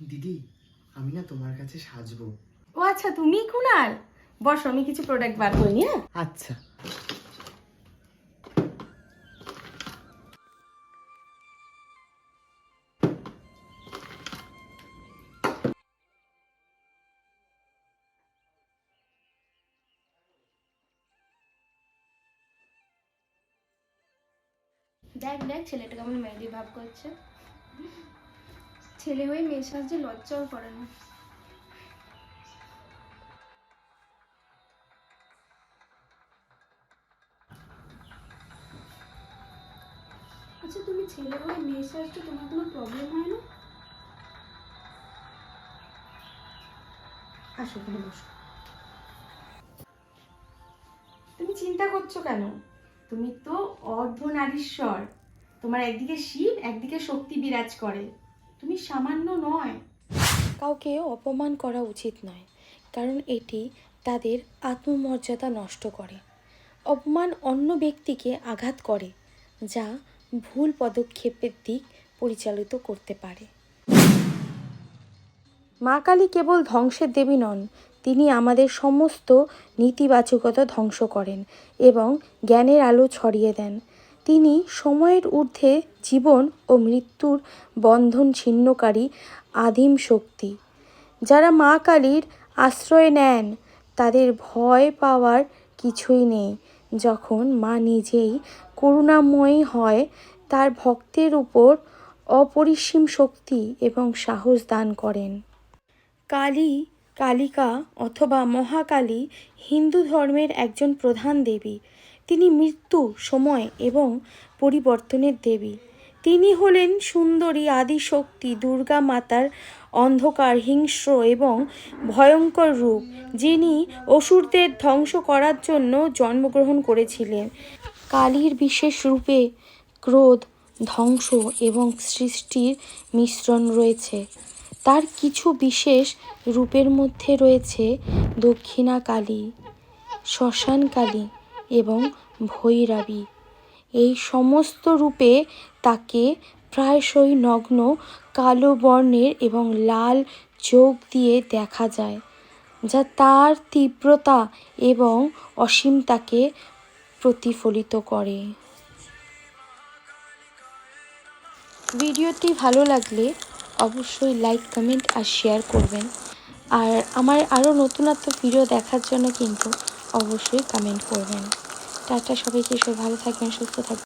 দিদি আমি না তোমার কাছে সাজবো। ও আচ্ছা তুমি কুনাল? বসো আমি কিছু প্রোডাক্ট বার করি হ্যাঁ? আচ্ছা। দেখ দেখ ছেলেটা কেমন মেহেদি ভাব করছে। ছেলে হয়ে মেয়ের সাহায্যে লজ্জাও করে না। আচ্ছা তুমি ছেলে হয়ে মেয়ের সাহায্যে তোমার কোনো প্রবলেম হয় না? আসো, এখানে বসো। তুমি চিন্তা করছ কেন? তুমি তো অর্ধনারীশ্বর তোমার একদিকে শিব, একদিকে শক্তি বিরাজ করে। তুমি সামান্য নয়। কাউকে অপমান করা উচিত নয়, কারণ এটি তাদের আত্মমর্যাদা নষ্ট করে। অপমান অন্য ব্যক্তিকে আঘাত করে, যা ভুল পদক্ষেপের দিক পরিচালিত করতে পারে। মা কালী কেবল ধ্বংসের দেবী নন, তিনি আমাদের সমস্ত নীতিবাচকতা ধ্বংস করেন এবং জ্ঞানের আলো ছড়িয়ে দেন। তিনি সময়ের ঊর্ধ্বে জীবন ও মৃত্যুর বন্ধন ছিন্নকারী আদিম শক্তি। যারা মা কালীর আশ্রয় নেন, তাদের ভয় পাওয়ার কিছুই নেই। যখন মা নিজেই করুণাময়ী হয়, তার ভক্তের উপর অপরিসীম শক্তি এবং সাহস দান করেন। কালী, কালিকা অথবা মহাকালী হিন্দু ধর্মের একজন প্রধান দেবী। তিনি মৃত্যু, সময় এবং পরিবর্তনের দেবী। তিনি হলেন সুন্দরী, আদিশক্তি, দুর্গা মাতার অন্ধকার, হিংস্র এবং ভয়ঙ্কর রূপ, যিনি অসুরদের ধ্বংস করার জন্য জন্মগ্রহণ করেছিলেন। কালীর বিশেষ রূপে ক্রোধ, ধ্বংস এবং সৃষ্টির মিশ্রণ রয়েছে। তার কিছু বিশেষ রূপের মধ্যে রয়েছে দক্ষিণা কালী, শ্মশান কালী এবং ভৈরাবী। এই সমস্ত রূপে তাকে প্রায়শই নগ্ন, কালো বর্ণের এবং লাল চোখ দিয়ে দেখা যায়, যা তার তীব্রতা এবং অসীমতাকে প্রতিফলিত করে। ভিডিওটি ভালো লাগলে অবশ্যই লাইক, কমেন্ট আর শেয়ার করবেন। আর আমার আরও নতুনত্ব ভিডিও দেখার জন্য কিন্তু অবশ্যই কমেন্ট করবেন। টাটা সবাইকে সবাই ভালো থাকবেন সুস্থ থাকবেন।